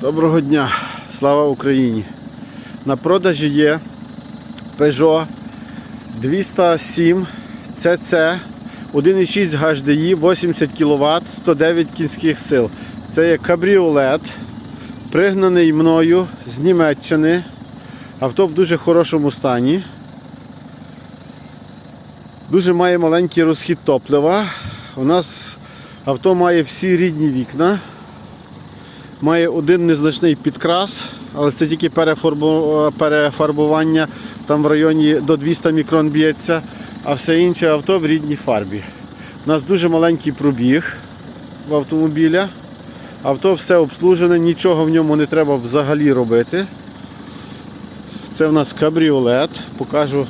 Доброго дня, слава Україні! На продажі є Peugeot 207 CC 1,6 HDI, 80 кВт, 109 кінських сил. Це є кабріолет, пригнаний мною з Німеччини. Авто в дуже хорошому стані. Дуже має маленький розхід топлива. У нас авто має всі рідні вікна. Має один незначний підкрас, але це тільки перефарбування, там в районі до 200 мікрон б'ється, а все інше авто в рідній фарбі. У нас дуже маленький пробіг в автомобіля. Авто все обслужене, нічого в ньому не треба взагалі робити. Це в нас кабріолет. Покажу,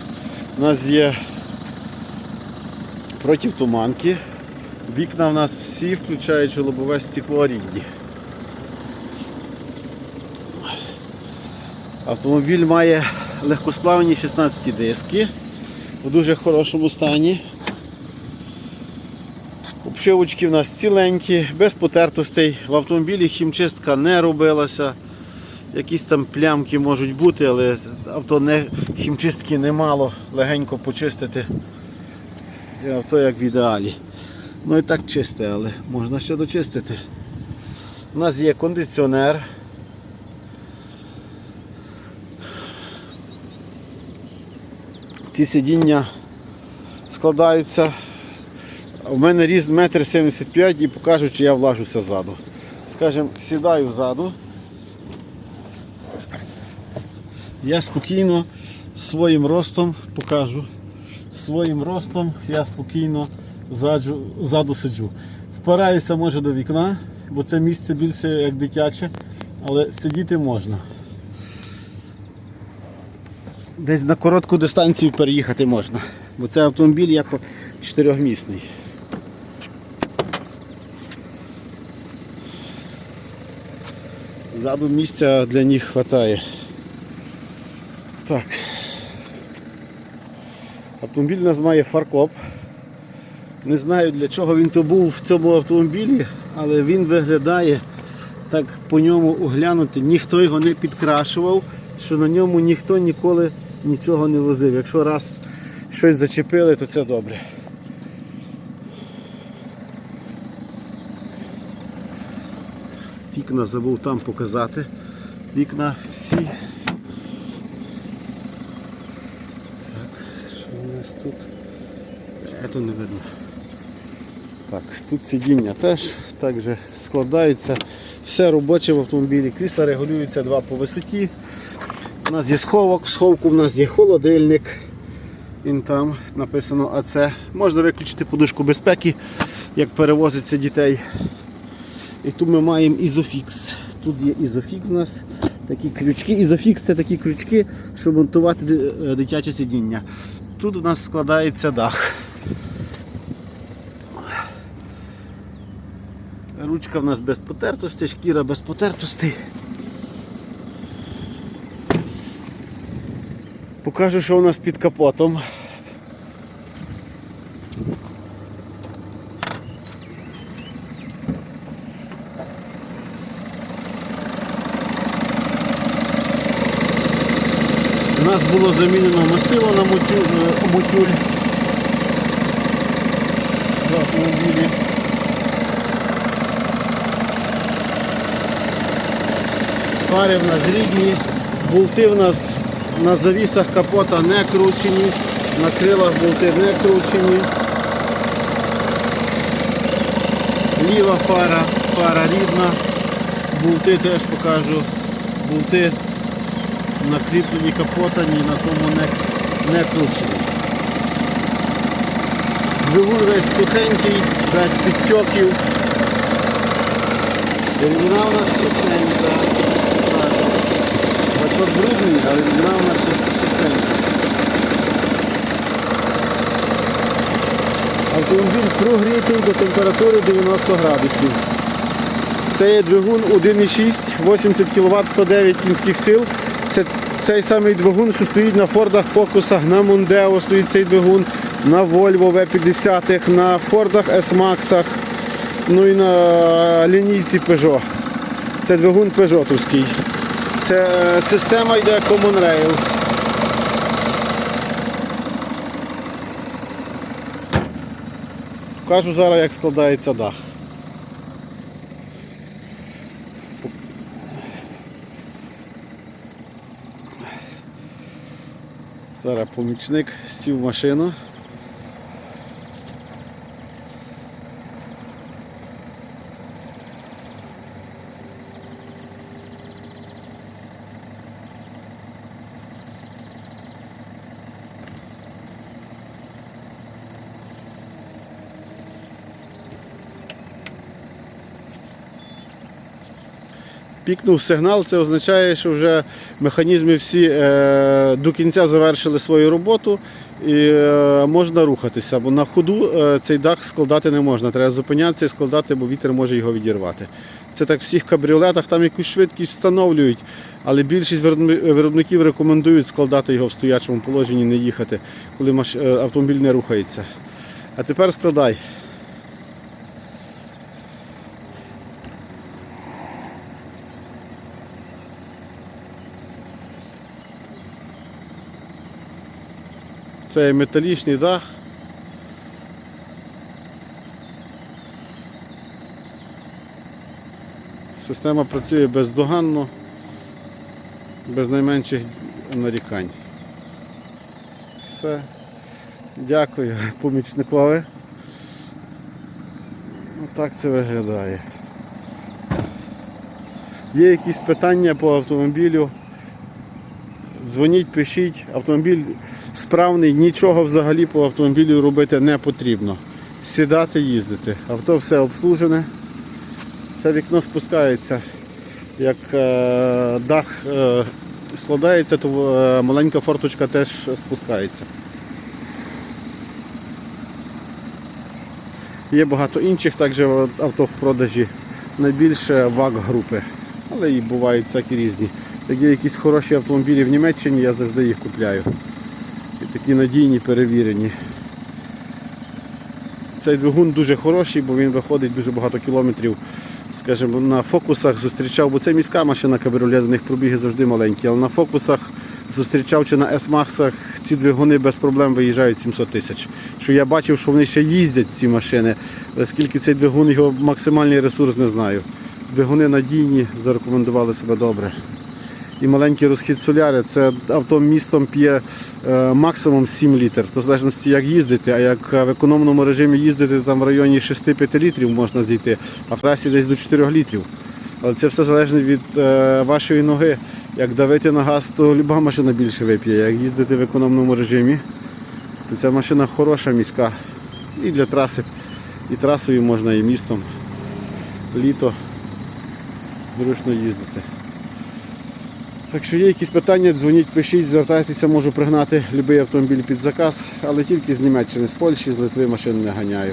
у нас є противтуманки. Вікна в нас всі, включаючи лобове стекло рідні. Автомобіль має легкосплавні 16 диски у дуже хорошому стані. Обшивочки в нас ціленькі, без потертостей. В автомобілі хімчистка не робилася. Якісь там плямки можуть бути, але авто не, хімчистки немало, легенько почистити. І авто як в ідеалі. Ну і так чисте, але можна ще дочистити. У нас є кондиціонер. Ці сидіння складаються. У мене ріст 1,75 м і покажу, чи я влажуся ззаду. Скажімо, сідаю ззаду. Я спокійно своїм ростом покажу. Своїм ростом я спокійно ззаду, ззаду сиджу. Впираюся може до вікна, бо це місце більше як дитяче, але сидіти можна. Десь на коротку дистанцію переїхати можна, бо це автомобіль як чотирьохмісний. Ззаду місця для них вистачає. Так. Автомобіль у нас має фаркоп. Не знаю для чого він то був в цьому автомобілі, але він виглядає так по ньому оглянути. Ніхто його не підкрашував, що на ньому ніхто ніколи нічого не возив. Якщо раз щось зачепили, то це добре. Вікна забув там показати. Вікна всі. Так, що у нас тут? Е, тут не видно. Так, тут сидіння теж так же складається. Все робоче в автомобілі. Крісла регулюються два по висоті. У нас є сховок, в сховку у нас є холодильник. Він там написано АЦ. Можна виключити подушку безпеки, як перевозиться дітей. І тут ми маємо ізофікс. Тут є ізофікс у нас. Такі крючки. Ізофікс це такі крючки, щоб монтувати е, дитяче сидіння. Тут у нас складається дах. Ручка в нас без потертостей, шкіра без потертостей. Покажу, що у нас під капотом. У нас було замінено мастило на мотю- е, мотюль в автомобілі. Фари в нас рідні, болти в нас на завісах капота не кручені, на крилах болти не кручені. Ліва фара, фара рідна, болти теж покажу. Болти на кріпленні капота ні на тому не, не кручені. Двигун весь сухенький, без підтьоків. Деревина у нас чистенька. Бачок брудний, але деревина у нас чис- чистенька. Автомобіль прогрітий до температури 90 градусів. Це є двигун 1,6, 80 кВт, 109 кінських сил. Це цей самий двигун, що стоїть на Фордах Фокусах, на Мондео стоїть цей двигун, на Volvo V50, на Фордах S-Max, ну і на лінійці Peugeot. Це двигун Пежотовський. Це система йде Common Rail. Покажу зараз, як складається дах. Зараз помічник сів в машину. Пікнув сигнал, це означає, що вже механізми всі е, до кінця завершили свою роботу і е, можна рухатися, бо на ходу е, цей дах складати не можна. Треба зупинятися і складати, бо вітер може його відірвати. Це так в всіх кабріолетах, там якусь швидкість встановлюють, але більшість виробників рекомендують складати його в стоячому положенні, не їхати, коли автомобіль не рухається. А тепер складай. Це металічний дах. Система працює бездоганно, без найменших нарікань. Все. Дякую помічникові. Отак це виглядає. Є якісь питання по автомобілю. Дзвоніть, пишіть, автомобіль справний, нічого взагалі по автомобілю робити не потрібно. Сідати, їздити. Авто все обслужене. Це вікно спускається. Як е, дах е, складається, то е, маленька форточка теж спускається. Є багато інших також авто в продажі. Найбільше ВАГ групи. Але і бувають всякі різні. Як є якісь хороші автомобілі в Німеччині, я завжди їх купляю. І такі надійні, перевірені. Цей двигун дуже хороший, бо він виходить дуже багато кілометрів. Скажімо, на фокусах зустрічав, бо це міська машина кабріолет, у них пробіги завжди маленькі, але на фокусах зустрічав чи на S-Max ці двигуни без проблем виїжджають 700 тисяч. Що я бачив, що вони ще їздять ці машини, але скільки цей двигун, його максимальний ресурс не знаю. Двигуни надійні, зарекомендували себе добре. І маленький розхід соляри. Це авто містом п'є е, максимум 7 літр. То в залежності як їздити, а як в економному режимі їздити, там в районі 6-5 літрів можна зійти, а в трасі десь до 4 літрів. Але це все залежить від е, вашої ноги. Як давити на газ, то люба машина більше вип'є. Як їздити в економному режимі, то ця машина хороша, міська. І для траси. І трасою можна, і містом. Літо зручно їздити. Так що є якісь питання, дзвоніть, пишіть, звертайтеся, можу пригнати будь-який автомобіль під заказ, але тільки з Німеччини, з Польщі, з Литви машин не ганяю.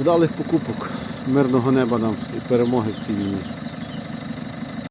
Вдалих покупок, мирного неба нам і перемоги в цій війні.